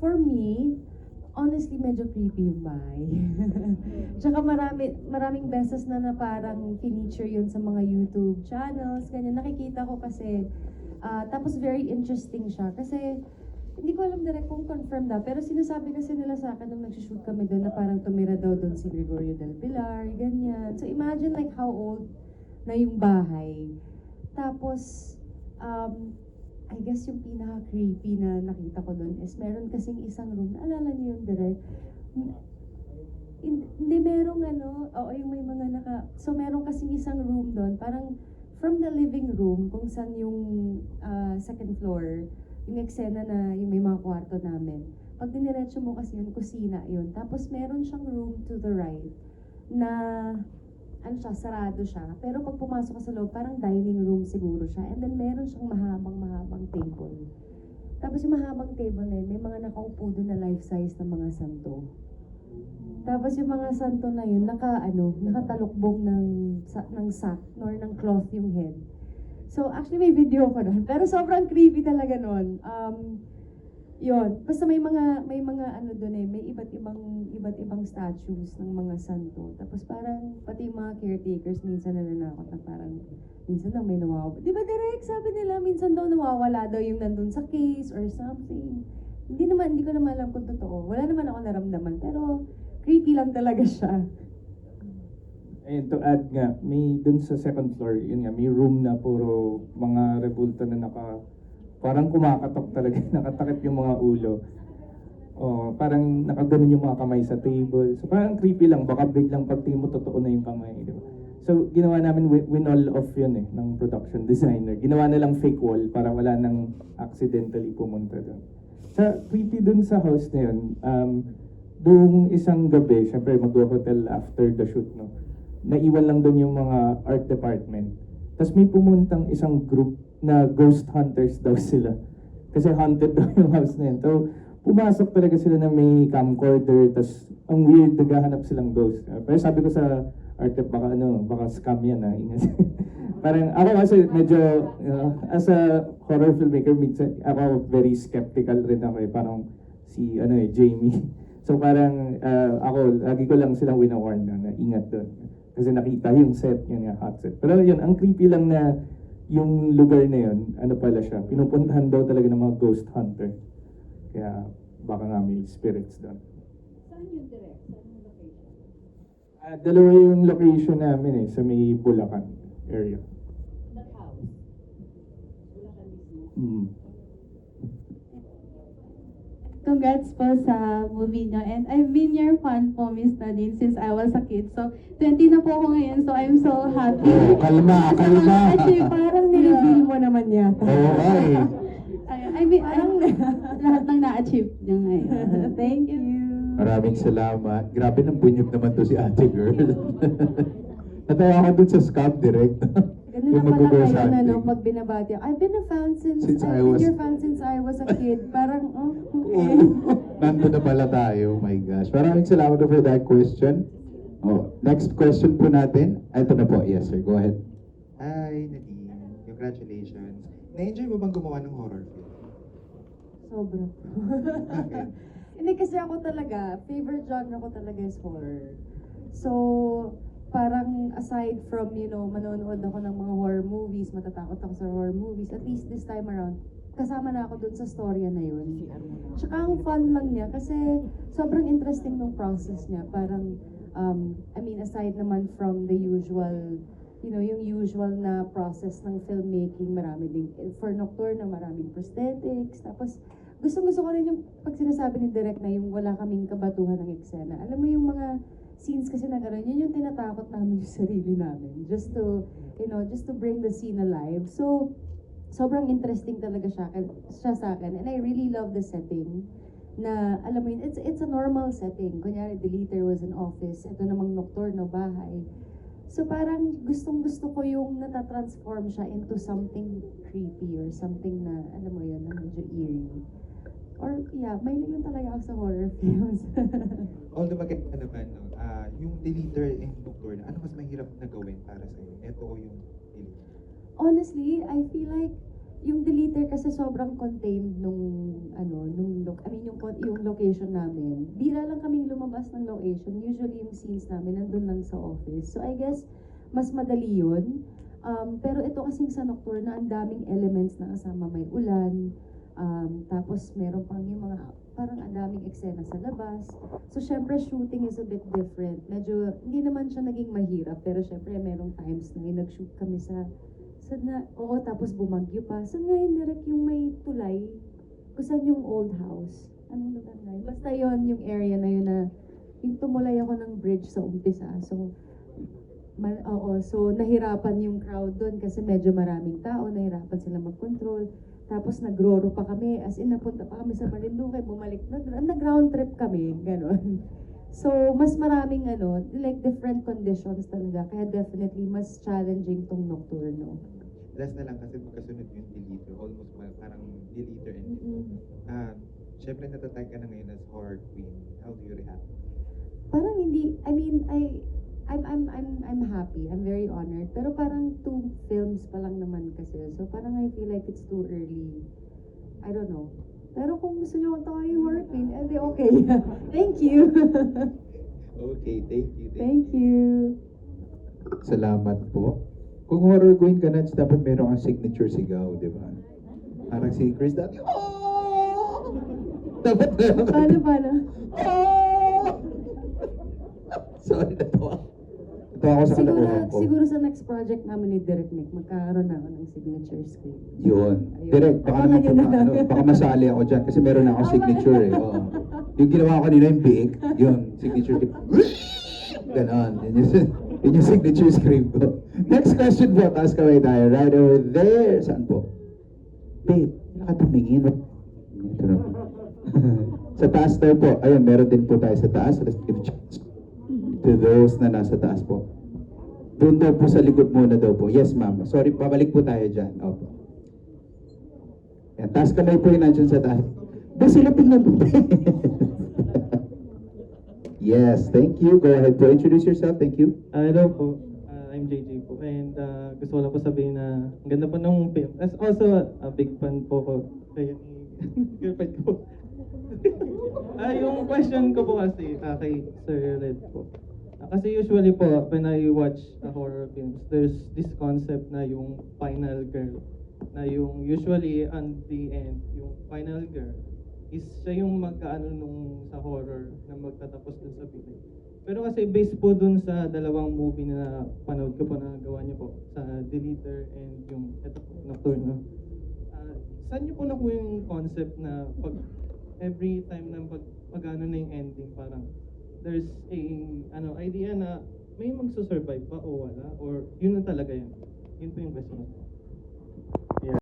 for me, honestly, medyo creepy yung bahay. Tsaka marami, maraming beses na na parang feature yun sa mga YouTube channels, ganyan. Nakikita ko kasi, ah, tapos very interesting siya. Kasi, hindi ko alam direct kung confirm na, pero sinasabi kasi nila sa akin nung nagsushoot kami doon na parang tumira daw doon si Gregorio del Pilar, ganyan. So imagine like how old na yung bahay. Tapos, um, I guess yung pinaka-creepy na nakita ko doon is meron kasing isang room, naalala niyo yung direct? Hin- Hindi, merong ano, oo, yung may mga naka, so meron kasing isang room doon, parang from the living room, kung saan yung ah, second floor, yung eksena na yung may mga kwarto namin. Pag diniretso mo kasi yung kusina yun. Tapos meron siyang room to the right na ano siya, sarado siya. Pero pag pumasok ka sa loob, parang dining room siguro siya. And then meron siyang mahabang-mahabang table. Tapos yung mahabang table na yun, may mga nakaupo doon na life size na mga santo. Tapos yung mga santo na yun, naka, ano, nakatalukbong ng, sa, ng sack or ng cloth yung head. So actually may video ko doon. Pero sobrang creepy talaga noon. Um, yun. Basta may mga may mga ano doon eh, may iba't ibang iba't ibang statues ng mga santo. Tapos parang pati mga caretakers minsan nananakot na parang minsan daw may nawawala. Di ba direct sabi nila minsan daw nawawala daw yung nandun sa case or something. Hindi naman hindi ko naman alam kung totoo. Wala naman ako naramdaman pero creepy lang talaga siya. And to add nga, may dun sa second floor, yun nga, may room na puro mga rebulto na naka, parang kumakatok talaga, nakatakip yung mga ulo. Oh, parang nakaganon yung mga kamay sa table. So parang creepy lang, baka biglang pagtingin mo totoo na yung kamay, di ba? So ginawa namin win- winol off yun eh, ng production designer. Ginawa na lang fake wall para wala nang accidentally pumunta doon. Sa creepy dun sa house na yun, um, Doong isang gabi, syempre mag-hotel after the shoot, no? Naiwan lang doon yung mga art department. Tapos may pumuntang isang group na ghost hunters daw sila. Kasi haunted daw yung house na yun. So, pumasok talaga sila na may camcorder, tapos ang weird, naghahanap silang ghost. Pero sabi ko sa art dep, baka ano, baka scam yan ha, ingat. Parang ako kasi medyo, you know, as a horror filmmaker, minsan ako very skeptical rin ako eh. Parang si ano eh, Jamie. So parang ah, ako, lagi ko lang silang winawarn na, na ingat doon. Kasi nakita yung set, yung nga hot set. Pero yun, ang creepy lang na yung lugar na yun, ano pala siya, pinupuntahan daw talaga ng mga ghost hunter. Kaya baka nga may spirits doon. Saan yung direct? Saan yung location? Ah, dalawa yung location namin eh, sa may Bulacan area. That house? Bulacan mismo? Mm. Congrats po sa movie nyo. And I've been your fan po, Miss Nadine, since I was a kid. So, 20 na po ako ngayon, so I'm so happy. Oh, kalma, kalma. achieve- Parang nireveal mo naman yata. Oo, ay. Ay, I mean, parang lahat ng na-achieve nyo ngayon. Thank you. Maraming salamat. Grabe ng bunyog naman to si ate girl. Natawa ako dun sa scam direct. Na Yung pala kayo na no, pag binabati. ako. I've been a fan since, Since I've I been was- your fan since I was a kid. Parang, oh, okay. Nandun na pala tayo. Oh my gosh. Maraming salamat for that question. Oh, next question po natin. Ito na po. Yes, sir. Go ahead. Hi, Nadine. Congratulations. Na-enjoy mo bang gumawa ng horror film? Sobra. Bakit? Hindi kasi ako talaga, favorite genre ko talaga is horror. So, parang aside from, you know, manonood ako ng mga horror movies, matatakot ako sa horror movies, at least this time around, kasama na ako dun sa storya na yun. Tsaka ang fun lang niya kasi sobrang interesting nung process niya. Parang, um, I mean, aside naman from the usual, you know, yung usual na process ng filmmaking, marami din, for Nocturne, maraming prosthetics, tapos gusto gusto ko rin yung pag sinasabi ni Direk na yung wala kaming kabatuhan ng eksena. Alam mo yung mga scenes kasi na gano'n, yun yung tinatakot namin yung sarili namin. Just to, you know, just to bring the scene alive. So, sobrang interesting talaga siya, siya sa akin. And I really love the setting na, alam mo yun, it's, it's a normal setting. Kunyari, Deleter was an office. Ito namang nocturno, bahay. So parang gustong gusto ko yung natatransform siya into something creepy or something na, alam mo yun, na medyo eerie. Or, yeah, mahilig lang talaga ako sa horror films. Although maganda naman, no, ah, yung deleter and nocturne, ano mas mahirap na gawin para sa'yo? Ito o yung deleter? Honestly, I feel like yung deleter kasi sobrang contained nung, ano, nung look. I mean, yung yung location namin, bira lang kaming lumabas ng location. Usually yung scenes namin nandun lang sa office. So I guess, mas madali yun. Um, pero ito kasing sa Nocturne na ang daming elements na kasama may ulan. Um, tapos meron pang yung mga, parang ang daming eksena sa labas. So syempre shooting is a bit different. Medyo, hindi naman siya naging mahirap. Pero syempre merong times na yung nag-shoot kami sa Saan nga, oo, tapos bumagyo pa. Saan nga yun, direct yung may tulay? Kung saan yung old house? Anong lugar na yun? Basta yon yung area na yun na, yung tumulay ako ng bridge sa umpisa. So, ma- oo, so nahirapan yung crowd doon kasi medyo maraming tao, nahirapan sila mag-control. Tapos nagroro pa kami, as in napunta pa kami sa Marinduque, bumalik, nag, nag-round trip kami, gano'n. So, mas maraming ano, like different conditions talaga, kaya definitely mas challenging tong nocturno. Last na lang kasi magkasunod yung deleter. Almost parang deleter and Mm-mm. Ah, syempre natatag ka na ngayon as horror queen. How do you react? Parang hindi, I mean, I, I'm, I'm, I'm, I'm happy, I'm very honored, pero parang two films pa lang naman kasi, so parang I feel like it's too early. I don't know. Pero kung gusto nyo tayo yung horror queen, edi okay. Thank you. Okay, thank you. Thank you. Salamat po. Kung horror queen ka na, dapat meron kang signature sigaw, di ba? Parang si Chris dati, oh! Dapat meron. Paano, paano? Oh! Sorry, natawa. Natawa ako sa Siguro, kalokohan ko. siguro sa next project namin ni Direct Nick, magkakaroon na ako ng signature script. Yun. Ayun. Baka naman nyo na ano, baka masali ako dyan kasi meron na ako signature eh. Oo. Yung ginawa ko kanina yung biik, yun, signature script. Ganon. Yun yung, yun yung signature script ko. Next question po, taas kamay tayo. Right over there. Saan po? Babe, nakatumingin. Ito na. sa taas tayo po. Ayun, meron din po tayo sa taas. Let's give a chance to those na nasa taas po. Doon po sa likod muna daw po. Yes, ma'am. Sorry, pabalik po tayo dyan. Opo. Yan, taas kamay po yung nandyan sa taas. Ba sila po? yes, thank you. Go ahead po. Introduce yourself. Thank you. Ah, hello po. Ah, I'm JJ po. And ah, gusto ko lang po sabihin na ang ganda po ng film. As also, a big fan po ko kaya girlfriend ko. ah, yung question ko po kasi ah, kay Sir Red po. Kasi usually po, when I watch a horror films, there's this concept na yung final girl. Na yung usually on the end, yung final girl is siya yung mag-ano nung sa horror na magtatapos dun sa film. Pero kasi based po dun sa dalawang movie na panood ko po na gawa niyo po, sa Deleter and yung eto po, Nocturno. Ah, saan niyo po nakuha yung concept na pag every time na pag magano na yung ending parang there's a ano idea na may magsusurvive pa o wala or yun na talaga yun. Yun po yung question ko.